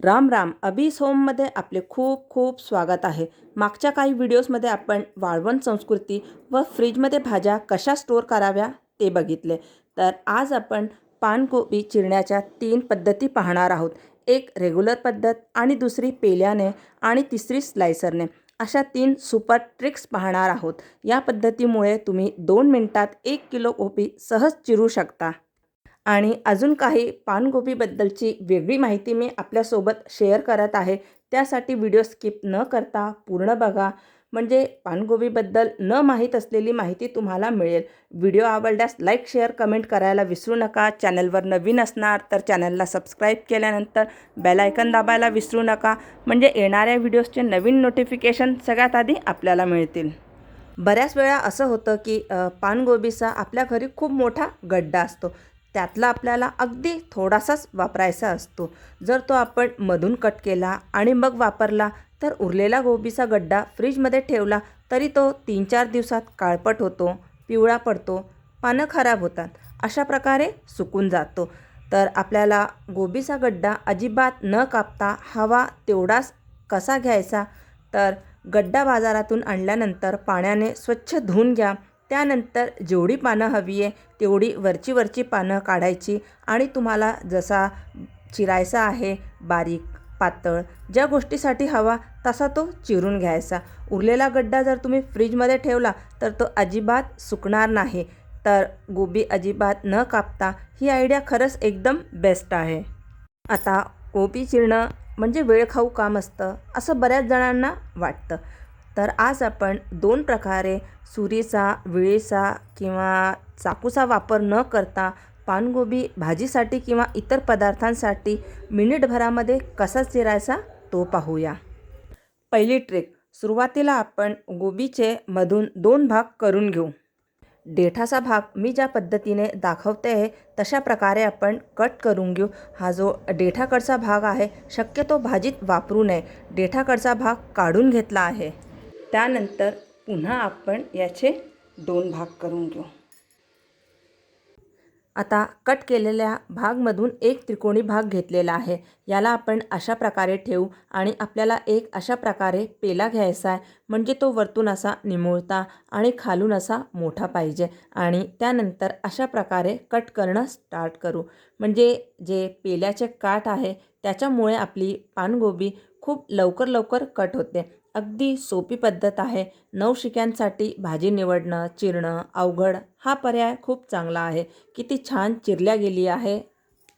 राम राम. अभी होममध्ये आपले खूप खूप स्वागत आहे. मागच्या काही व्हिडिओजमध्ये आपण वाळवण संस्कृती व फ्रीजमध्ये भाज्या कशा स्टोअर कराव्या ते बघितले. तर आज आपण पानकोबी चिरण्याच्या तीन पद्धती पाहणार आहोत. एक रेग्युलर पद्धत आणि दुसरी पेल्याने आणि तिसरी स्लायसरने अशा तीन सुपर ट्रिक्स पाहणार आहोत. या पद्धतीमुळे तुम्ही दोन मिनटात एक किलो कोबी सहज चिरू शकता. आणि अजून काही पानगोबीबद्दलची वेगळी माहिती मी आपल्यासोबत शेअर करत आहे. त्यासाठी व्हिडिओ स्किप न करता पूर्ण बघा. म्हणजे पानगोबीबद्दल न माहीत असलेली माहिती तुम्हाला मिळेल. व्हिडिओ आवडल्यास लाईक शेअर कमेंट करायला विसरू नका. चॅनलवर नवीन असणार तर चॅनलला सबस्क्राईब केल्यानंतर बेलायकन दाबायला विसरू नका. म्हणजे येणाऱ्या व्हिडिओजचे नवीन नोटिफिकेशन सगळ्यात आधी आपल्याला मिळतील. बऱ्याच वेळा असं होतं की पानगोबीचा आपल्या घरी खूप मोठा गड्डा असतो. त्यातला आपल्याला अगदी थोडासाच वापरायचा असतो. जर तो आपण मधून कट केला आणि मग वापरला तर उरलेला गोबीचा गड्डा फ्रीजमध्ये ठेवला तरी तो तीन चार दिवसात काळपट होतो पिवळा पडतो पानं खराब होतात अशा प्रकारे सुकून जातो. तर आपल्याला गोबीचा गड्डा अजिबात न कापता हवा तेवढाच कसा घ्यायचा? तर गड्डा बाजारातून आणल्यानंतर पाण्याने स्वच्छ धुवून घ्या. त्यानंतर जेवढी पानं हवी आहे तेवढी वरची वरची पानं काढायची आणि तुम्हाला जसा चिरायचा आहे बारीक पातळ ज्या गोष्टीसाठी हवा तसा तो चिरून घ्यायचा. उरलेला गड्डा जर तुम्ही फ्रीजमध्ये ठेवला तर तो अजिबात सुकणार नाही. तर गोबी अजिबात न कापता ही आयडिया खरंच एकदम बेस्ट आहे. आता गोबी चिरणं म्हणजे वेळखाऊ काम असतं असं बऱ्याच जणांना वाटतं. तर आज आपण दोन प्रकारे सुरीचा विळीचा किंवा चाकूचा वापर न करता पानगोबी भाजीसाठी किंवा इतर पदार्थांसाठी मिनिटभरामध्ये कसा चिरायचा तो पाहूया. पहिली ट्रिक सुरुवातीला आपण गोबीचे मधून दोन भाग करून घेऊ. देठाचा भाग मी ज्या पद्धतीने दाखवते आहे तशा प्रकारे आपण कट करून घेऊ. हा जो देठाकडचा भाग आहे शक्यतो भाजीत वापरू नये. देठाकडचा भाग काढून घेतला आहे. त्यानंतर पुन्हा आपण याचे दोन भाग करून घेऊ. आता कट केलेल्या भागमधून एक त्रिकोणी भाग घेतलेला आहे. याला आपण अशा प्रकारे ठेवू आणि आपल्याला एक अशा प्रकारे पेला घ्यायचा आहे म्हणजे तो वरतून असा निमुळता आणि खालून असा मोठा पाहिजे. आणि त्यानंतर अशा प्रकारे कट करणं स्टार्ट करू. म्हणजे जे पेल्याचे काठ आहे त्याच्यामुळे आपली पानगोबी खूप लवकर लवकर कट होते. अगदी सोपी पद्धत आहे. नवशिक्यांसाठी भाजी निवडणं चिरणं अवघड हा पर्याय खूप चांगला आहे. किती छान चिरल्या गेली आहे.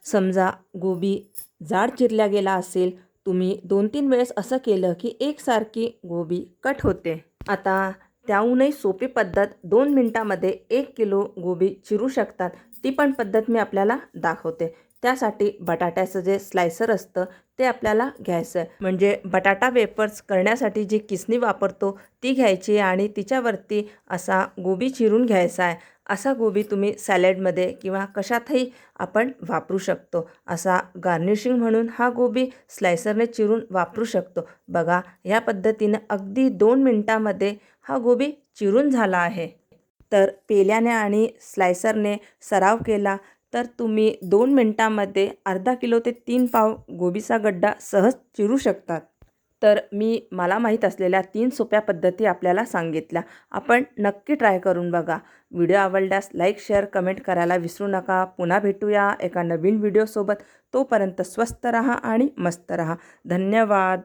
समजा गोबी जाड चिरल्या गेला असेल तुम्ही दोन तीन वेळेस असं केलं की एकसारखी गोबी कट होते. आता त्याहूनही सोपी पद्धत दोन मिनटामध्ये एक किलो गोबी चिरू शकतात. ती पण पद्धत मी आपल्याला दाखवते. त्यासाठी बटाट्याचं जे स्लायसर असतं ते आपल्याला घ्यायचं आहे म्हणजे बटाटा वेपर्स करण्यासाठी जी किसनी वापरतो ती घ्यायची आणि तिच्यावरती असा गोबी चिरून घ्यायचा आहे. असा गोबी तुम्ही सॅलडमध्ये किंवा कशातही आपण वापरू शकतो. असा गार्निशिंग म्हणून हा गोबी स्लायसरने चिरून वापरू शकतो. बघा या पद्धतीनं अगदी दोन मिनटामध्ये हा गोबी चिरून झाला आहे. तर पेल्याने आणि स्लायसरने सराव केला. तर तुम्ही दोन मिनटामध्ये अर्धा किलो ते तीन पाव गोबीचा गड्डा सहज चिरू शकतात. तर मी मला माहीत असलेल्या तीन सोप्या पद्धती आपल्याला सांगितल्या. आपण नक्की ट्राय करून बघा. व्हिडिओ आवडल्यास लाईक शेअर कमेंट करायला विसरू नका. पुन्हा भेटूया एका नवीन व्हिडिओसोबत. तोपर्यंत स्वस्त रहा आणि मस्त रहा. धन्यवाद.